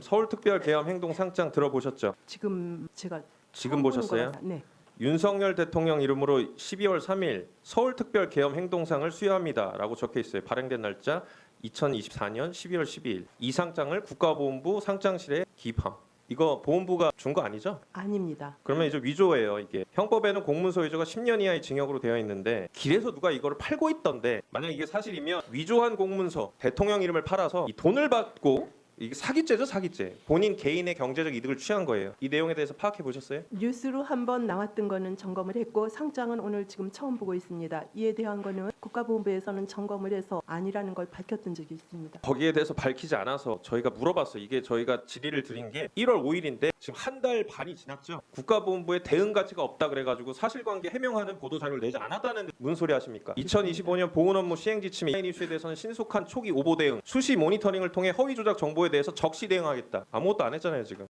서울특별계엄 행동 상장 들어보셨죠? 지금 제가 지금 처음 보는 보셨어요? 거라서- 네. 윤석열 대통령 이름으로 12월 3일 서울특별계엄 행동상을 수여합니다라고 적혀 있어요. 발행된 날짜 2024년 12월 12일. 이 상장을 국가보훈부 상장실에 기입함. 이거 보훈부가 준 거 아니죠? 아닙니다. 그러면 이제 위조예요 이게 형법에는 공문서 위조가 10년 이하의 징역으로 되어 있는데 길에서 누가 이거를 팔고 있던데 만약 이게 사실이면 위조한 공문서 대통령 이름을 팔아서 이 돈을 받고 이게 사기죄죠 사기죄 본인 개인의 경제적 이득을 취한 거예요 이 내용에 대해서 파악해 보셨어요? 뉴스로 한 번 나왔던 거는 점검을 했고 상장은 오늘 지금 처음 보고 있습니다. 이에 대한 거는 국가보훈부에서는 점검을 해서 아니라는 걸 밝혔던 적이 있습니다. 거기에 대해서 밝히지 않아서 저희가 물어봤어요. 이게 저희가 질의를 드린 게 1월 5일인데 지금 한 달 반이 지났죠. 국가보훈부에 대응 가치가 없다 그래가지고 사실관계 해명하는 보도 자료를 내지 않았다는 무슨 소리 하십니까? 2025년 보훈 업무 시행 지침 인 이슈에 대해서는 신속한 초기 오보 대응, 수시 모니터링을 통해 허위 조작 정보에 대해서 적시 대응하겠다. 아무것도 안 했잖아요 지금.